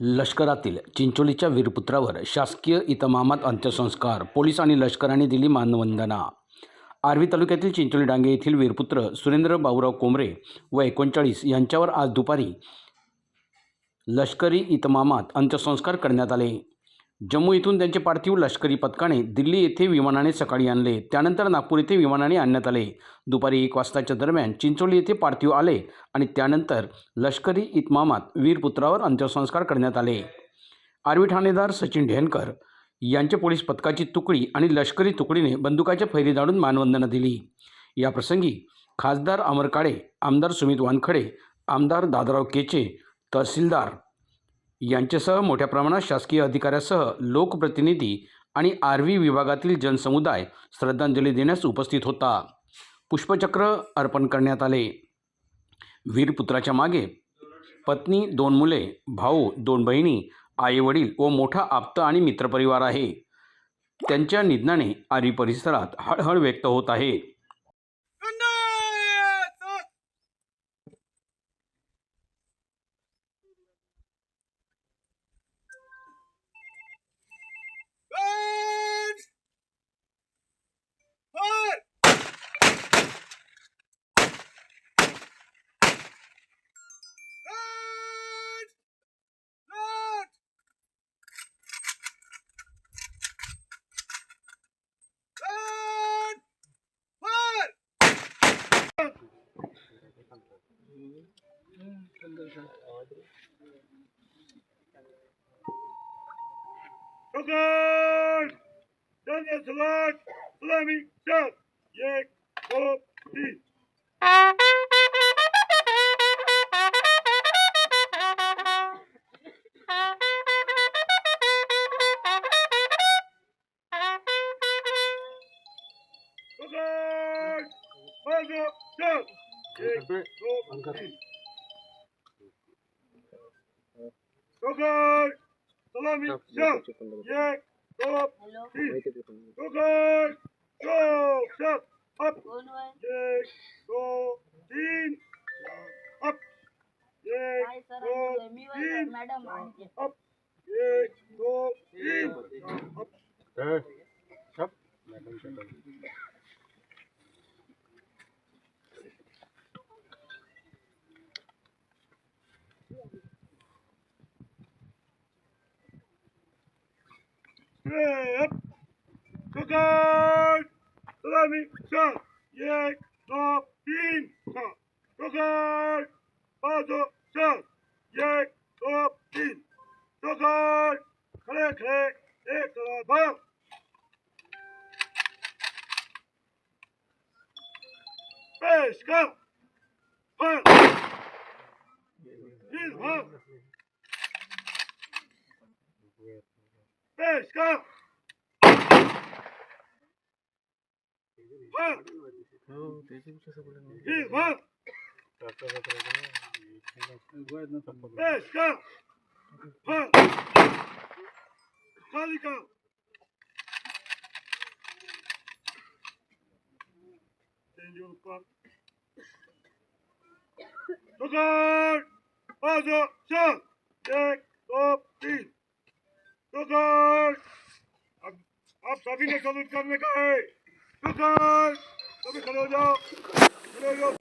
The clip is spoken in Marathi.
लष्करातील चिंचोलीच्या वीरपुत्रावर शासकीय इतमामात अंत्यसंस्कार. पोलीस आणि लष्कराने दिली मानवंदना. आर्वी तालुक्यातील चिंचोली डांगे येथील वीरपुत्र सुरेंद्र बाबूराव कोंबरे व एकोणचाळीस यांच्यावर आज दुपारी लष्करी इतमामात अंत्यसंस्कार करण्यात आले. जम्मू येथून त्यांचे पार्थिव लष्करी पथकाने दिल्ली येथे विमानाने सकाळी आणले. त्यानंतर नागपूर येथे विमानाने आणण्यात आले. दुपारी एक वाजताच्या दरम्यान चिंचोली येथे पार्थिव आले आणि त्यानंतर लष्करी इतमामात वीरपुत्रावर अंत्यसंस्कार करण्यात आले. आर्वी ठाणेदार सचिन ढेनकर यांच्या पोलीस पथकाची तुकडी आणि लष्करी तुकडीने बंदुकाच्या फैरी जाडून मानवंदना दिली. याप्रसंगी खासदार अमर काळे आमदार सुमित वानखडे आमदार दादराव केचे तहसीलदार यांच्यासह मोठ्या प्रमाणात शासकीय अधिकाऱ्यासह लोकप्रतिनिधी आणि आर्वी विभागातील जनसमुदाय श्रद्धांजली देण्यास उपस्थित होता. पुष्पचक्र अर्पण करण्यात आले. वीरपुत्राच्या मागे पत्नी दोन मुले भाऊ दोन बहिणी आईवडील व मोठा आप्त आणि मित्रपरिवार आहे. त्यांच्या निधनाने आर्वी परिसरात हळहळ व्यक्त होत आहे. Hazır! Sen yazılar bulamayacağız. Yek, hop, biz. Okay. Salami, shout, yak, go up, go guard, go, shout, up, yak, go, in, up, yak, go, in, up, yak, go, in, up, up, up, up, Hep. Kokan. Ramica. Yek. Topin. Kokan. Bazo. Sal. Yek. Topin. Kokan. Krek. Krek. Ekrabam. Beş. Kal. Kal. Bir. Kal. Let's go! Pesca! Radical! Entendeu o papo? Tocar! Fazer! Chão! Take! Top! अब आप सभी ने सलूट करने का है सभी खड़े हो जाओ खड़े हो जाओ